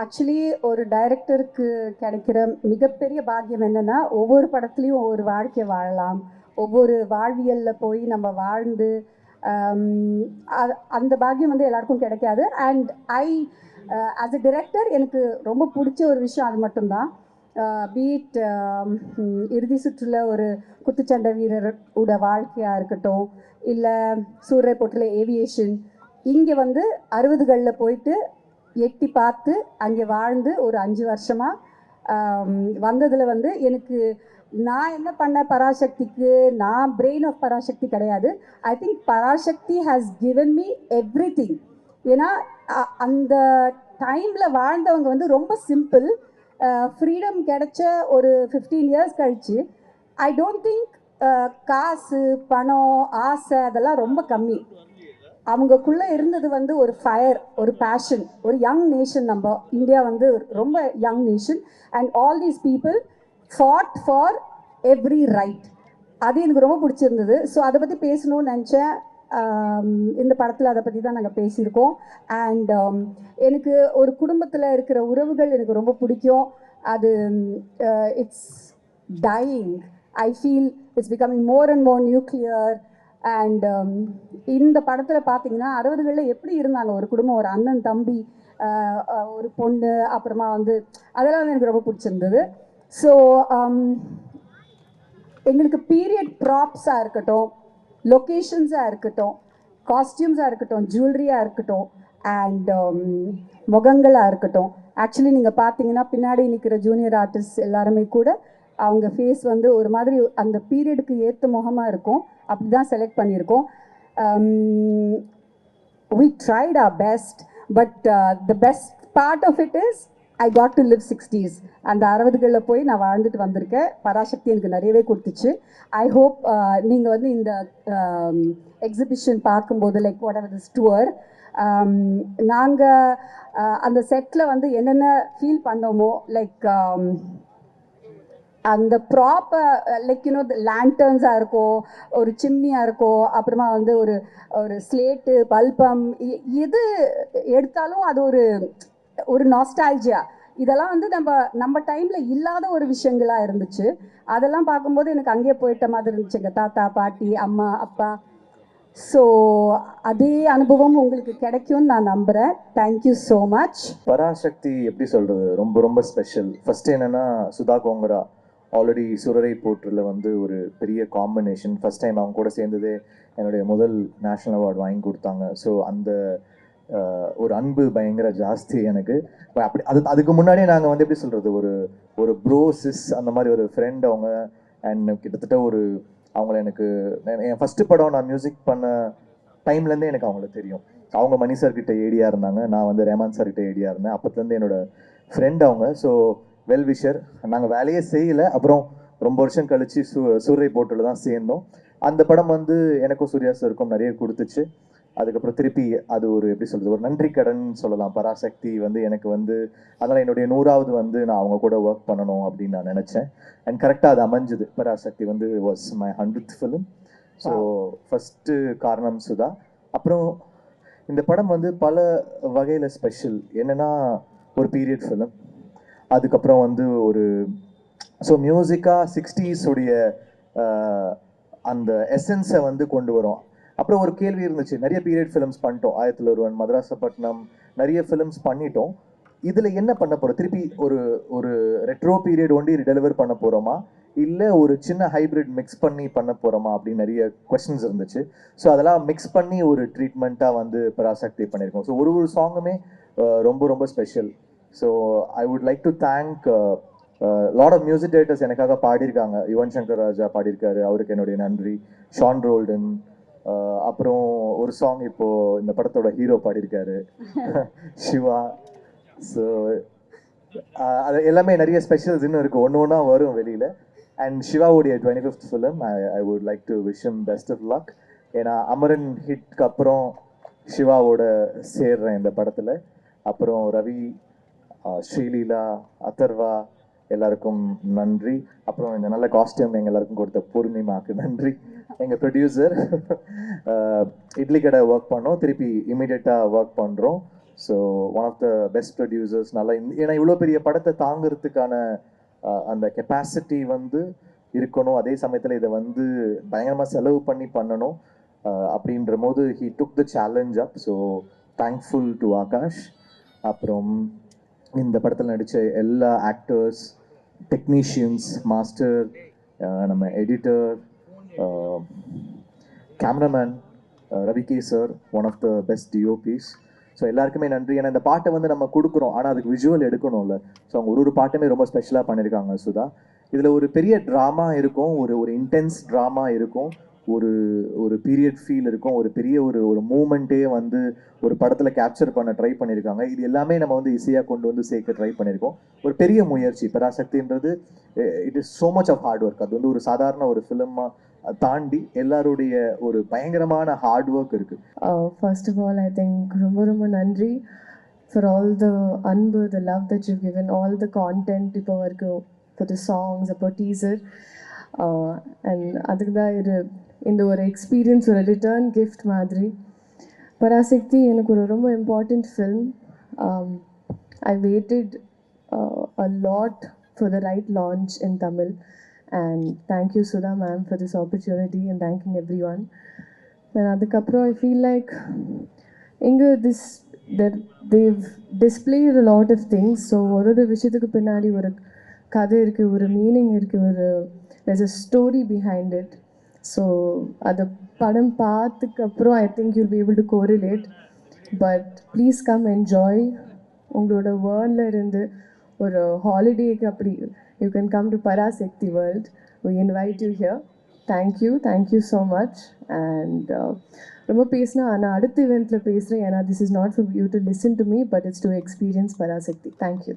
Actually ஒரு டைரக்டருக்கு கிடைக்கிற மிகப்பெரிய பாக்கியம் என்னன்னா ஒவ்வொரு படத்துலையும் ஒவ்வொரு வாழ்க்கையை வாழலாம். ஒவ்வொரு வாழ்வியலில் போய் நம்ம வாழ்ந்து அந்த பாக்கியம் வந்து எல்லாருக்கும் கிடைக்காது. And I as a director எனக்கு ரொம்ப பிடிச்ச ஒரு விஷயம் அது மட்டும்தான். பீட் இறுதி சுற்றில் ஒரு குத்துச்சண்டை வீரர் உட வாழ்க்கையாக இருக்கட்டும் இல்லை சூரிய போட்டில் ஏவியேஷன் இங்கே வந்து அறுபதுகளில் போயிட்டு எட்டி பார்த்து அங்கே வாழ்ந்து ஒரு அஞ்சு வருஷமாக வந்ததில் வந்து எனக்கு நான் என்ன பண்ண பராசக்திக்கு நான் பிரெயின் ஆஃப் பராசக்தி கிடையாது. I think Parasakthi has given me everything ஏன்னா அந்த டைமில் வாழ்ந்தவங்க வந்து ரொம்ப சிம்பிள் ஃப்ரீடம் கிடைச்ச ஒரு ஃபிஃப்டீன் இயர்ஸ் கழிச்சு ஐ டோன்ட் திங்க் காசு பணம் ஆசை அதெல்லாம் ரொம்ப கம்மி. அவங்கக்குள்ளே இருந்தது வந்து ஒரு ஃபயர் ஒரு பேஷன் ஒரு யங் நேஷன் நம்ம. இந்தியா வந்து ரொம்ப young nation and all these people fought for every right அது எனக்கு ரொம்ப பிடிச்சிருந்தது. ஸோ அதை பற்றி பேசணும்னு நினச்சேன். இந்த படத்தில் அதை பற்றி தான் நாங்கள் பேசியிருக்கோம். அண்ட் எனக்கு ஒரு குடும்பத்தில் இருக்கிற உறவுகள் எனக்கு ரொம்ப பிடிக்கும். அது it's dying I feel it's becoming more and more nuclear and um, இந்த படத்தில் பார்த்தீங்கன்னா அறுபதுகளில் எப்படி இருந்தாங்க ஒரு குடும்பம் ஒரு அண்ணன் தம்பி ஒரு பொண்ணு அப்புறமா வந்து அதெல்லாம் வந்து எனக்கு ரொம்ப பிடிச்சிருந்தது. ஸோ um, எங்களுக்கு பீரியட் ப்ராப்ஸாக இருக்கட்டும் லொக்கேஷன்ஸாக இருக்கட்டும் காஸ்டியூம்ஸாக இருக்கட்டும் ஜுவல்லரியாக இருக்கட்டும் அண்ட் um, முகங்களாக இருக்கட்டும். ஆக்சுவலி நீங்கள் பார்த்தீங்கன்னா பின்னாடி நிற்கிற ஜூனியர் ஆர்டிஸ்ட் எல்லாருமே கூட அவங்க ஃபேஸ் வந்து ஒரு மாதிரி அந்த பீரியடுக்கு ஏற்ற முகமாக இருக்கும். அப்படி தான் செலக்ட் பண்ணியிருக்கோம் we tried our best but the best part of it is I got to live sixties அந்த அறுபதுகளில் போய் நான் வாழ்ந்துட்டு வந்திருக்கேன். பராசக்தி எனக்கு நிறையவே கொடுத்துச்சு. ஐ ஹோப் uh, நீங்கள் வந்து இந்த um, எக்ஸிபிஷன் பார்க்கும்போது like what are this tour நாங்கள் அந்த செட்டில் வந்து என்னென்ன ஃபீல் பண்ணோமோ லைக் um, அந்த ப்ராப்பர் லைக் யூனோ லேண்டர்ன்ஸாக இருக்கும் ஒரு சிம்னியாக இருக்கும் அப்புறமா வந்து ஒரு ஒரு ஸ்லேட்டு பல்பம் எது எடுத்தாலும் அது ஒரு ஒரு நாஸ்டால்ஜியா இதெல்லாம் வந்து நம்ம நம்ம டைமில் இல்லாத ஒரு விஷயங்களாக இருந்துச்சு. அதெல்லாம் பார்க்கும்போது எனக்கு அங்கேயே போயிட்ட மாதிரி இருந்துச்சு எங்கள் தாத்தா பாட்டி அம்மா அப்பா. ஸோ அதே அனுபவம் உங்களுக்கு கிடைக்கும்னு நான் நம்புகிறேன் தேங்க்யூ ஸோ மச் பராசக்தி எப்படி சொல்கிறது ரொம்ப ரொம்ப ஸ்பெஷல் ஃபஸ்ட்டு என்னென்னா சுதா கோங்கரா. ஆல்ரெடி சுரரை போற்றில் வந்து ஒரு பெரிய காம்பினேஷன் ஃபஸ்ட் டைம் அவங்க கூட சேர்ந்ததே என்னுடைய முதல் நேஷ்னல் அவார்டு வாங்கி கொடுத்தாங்க. ஸோ அந்த ஒரு அன்பு பயங்கர ஜாஸ்தி எனக்கு. அப்படி அது அதுக்கு முன்னாடியே நாங்கள் வந்து எப்படி சொல்கிறது ஒரு ஒரு ப்ரோ சிஸ் அந்த மாதிரி ஒரு ஃப்ரெண்ட் அவங்க அண்ட் கிட்டத்தட்ட ஒரு அவங்கள எனக்கு என் ஃபஸ்ட்டு படம் நான் மியூசிக் பண்ண டைம்லேருந்தே எனக்கு அவங்கள தெரியும். அவங்க மணி சார் ஏடியாக இருந்தாங்க. நான் வந்து ரேமான் சார் ஏடியாக இருந்தேன். அப்போத்துலேருந்து என்னோட ஃப்ரெண்ட் அவங்க. So well wisher. நாங்கள் வேலையே செய்யல. அப்புறம் ரொம்ப வருஷம் கழிச்சு சூ சூரை போட்டில் தான் சேர்ந்தோம். அந்த படம் வந்து எனக்கும் சூர்யா சாருக்கும் நிறைய கொடுத்துச்சு. அதுக்கப்புறம் திருப்பி அது ஒரு எப்படி சொல்றது ஒரு நன்றி கடன் சொல்லலாம். பராசக்தி வந்து எனக்கு வந்து அதனால் என்னுடைய நூறாவது வந்து நான் அவங்க கூட ஒர்க் பண்ணணும் அப்படின்னு நான் நினச்சேன். அண்ட் கரெக்டாக அது அமைஞ்சுது. பராசக்தி வந்து was my hundred film so first காரணம் சுதா. அப்புறம் இந்த படம் வந்து பல வகையில் ஸ்பெஷல் என்னன்னா ஒரு பீரியட் ஃபிலிம் அதுக்கப்புறம் வந்து ஒரு ஸோ மியூசிக்காக சிக்ஸ்டீஸுடைய அந்த எசன்ஸை வந்து கொண்டு வரும். அப்புறம் ஒரு கேள்வி இருந்துச்சு. நிறைய பீரியட் ஃபிலிம்ஸ் பண்ணிட்டோம். ஆயிரத்தில் ஒருவன் மதராசப்பட்டினம் நிறைய ஃபிலிம்ஸ் பண்ணிட்டோம். இதில் என்ன பண்ண போகிறோம் திருப்பி ஒரு ஒரு ரெட்ரோ பீரியட் ஒண்டி டெலிவர் பண்ண போகிறோமா இல்லை ஒரு சின்ன ஹைபிரிட் மிக்ஸ் பண்ணி பண்ண போகிறோமா அப்படின்னு நிறைய கொஸ்டின்ஸ் இருந்துச்சு. ஸோ அதெல்லாம் மிக்ஸ் பண்ணி ஒரு ட்ரீட்மெண்ட்டாக வந்து பராசக்தி பண்ணியிருக்கோம். ஸோ ஒரு ஒரு சாங்குமே ரொம்ப ரொம்ப special so I would like to thank lot of music directors எனக்காக பாடியிருக்காங்க. யுவன் சங்கர் ராஜா பாடியிருக்காரு அவருக்கு என்னுடைய நன்றி. ஷான் ரோல்டன் அஹ், அப்புறம் ஒரு சாங் இப்போ இந்த படத்தோட ஹீரோ பாடியிருக்காரு. சிவா. ஸோ அது எல்லாமே நிறைய ஸ்பெஷல்ஸ் இன்னும் இருக்குது ஒன்று ஒன்றா வரும் வெளியில். And சிவாவுடைய twenty fifth film I I would like to wish him best of luck ஏன்னா அமரன் ஹிட்க்கு அப்புறம் சிவாவோட சேர்றேன் இந்த படத்தில். அப்புறம் ரவி ஸ்ரீலீலா அதர்வா எல்லாருக்கும் நன்றி. அப்புறம் இந்த நல்ல காஸ்டியூம் எங்க எல்லாருக்கும் கொடுத்த பூர்ணிமாக்கு நன்றி. எங்க ப்ரொடியூசர் இட்லி கடை ஒர்க் பண்ணோம். திருப்பி இமீடியட்டாக ஒர்க் பண்ணுறோம் so one of the best producers நல்லா ஏன்னா இவ்வளோ பெரிய படத்தை தாங்கிறதுக்கான அந்த கெப்பாசிட்டி வந்து இருக்கணும். அதே சமயத்தில் இதை வந்து பயங்கரமாக செலவு பண்ணி பண்ணணும். அப்படின்ற போது he took the challenge up so thankful to Aakash அப்புறம் இந்த படத்தில் நடித்த எல்லா ஆக்டர்ஸ் டெக்னீஷியன்ஸ் மாஸ்டர் நம்ம editor cameraman Ravi K sir one of the best DOPs so எல்லாருக்குமே நன்றி. ஏன்னா இந்த பாட்டை வந்து நம்ம கொடுக்குறோம். ஆனால் அதுக்கு விஜுவல் எடுக்கணும்ல. ஸோ அவங்க ஒரு ஒரு பாட்டுமே ரொம்ப ஸ்பெஷலாக பண்ணியிருக்காங்க சுதா. இதில் ஒரு பெரிய ட்ராமா இருக்கும். ஒரு ஒரு இன்டென்ஸ் ட்ராமா இருக்கும். ஒரு ஒரு பீரியட் ஃபீல் இருக்கும். ஒரு பெரிய ஒரு ஒரு மூமெண்ட்டே வந்து ஒரு படத்தில் கேப்சர் பண்ண ட்ரை பண்ணியிருக்காங்க இது எல்லாமே நம்ம வந்து ஈஸியாக கொண்டு வந்து சேர்க்க ட்ரை பண்ணியிருக்கோம் ஒரு பெரிய முயற்சி. பராசக்தின்றது it is so much of hard work அது வந்து ஒரு சாதாரண ஒரு ஃபிலிமாக தாண்டி எல்லாருடைய ஒரு பயங்கரமான ஹார்ட் ஒர்க் இருக்கு. First of all I think ரொம்ப ரொம்ப நன்றி ஃபார் ஆல் த அன்பு the love that you given all the content இப்போ வரைக்கும் for த சாங்ஸ் அப்போ டீசர் அண்ட் அதுக்கு தான் இது இந்த ஒரு எக்ஸ்பீரியன்ஸ் ஒரு ரிட்டர்ன் கிஃப்ட் மாதிரி. பராசக்தி எனக்கு ஒரு ரொம்ப important film I waited a lot for the right launch in Tamil and thank you Sudha ma'am for this opportunity and thank you everyone then அதுக்கப்புறம் ஐ ஃபீல் லைக் இங்கே this there they've display a lot of things so ஒரு ஒரு விஷயத்துக்கு பின்னாடி ஒரு கதை இருக்குது ஒரு மீனிங் இருக்குது ஒரு there's a story behind it so அதை படம் பார்த்துக்கப்புறம் I think you'll be able to correlate but please come enjoy உங்களோட வேர்ல்டில் இருந்து ஒரு ஹாலிடேக்கு அப்படி you can come to Parasakthi world we invite you here thank you thank you so much and ரொம்ப பேசினா நான் அடுத்த இவெண்ட்டில் பேசுகிறேன் ஏன்னா this is not for you to listen to me but it's to experience Parasakthi thank you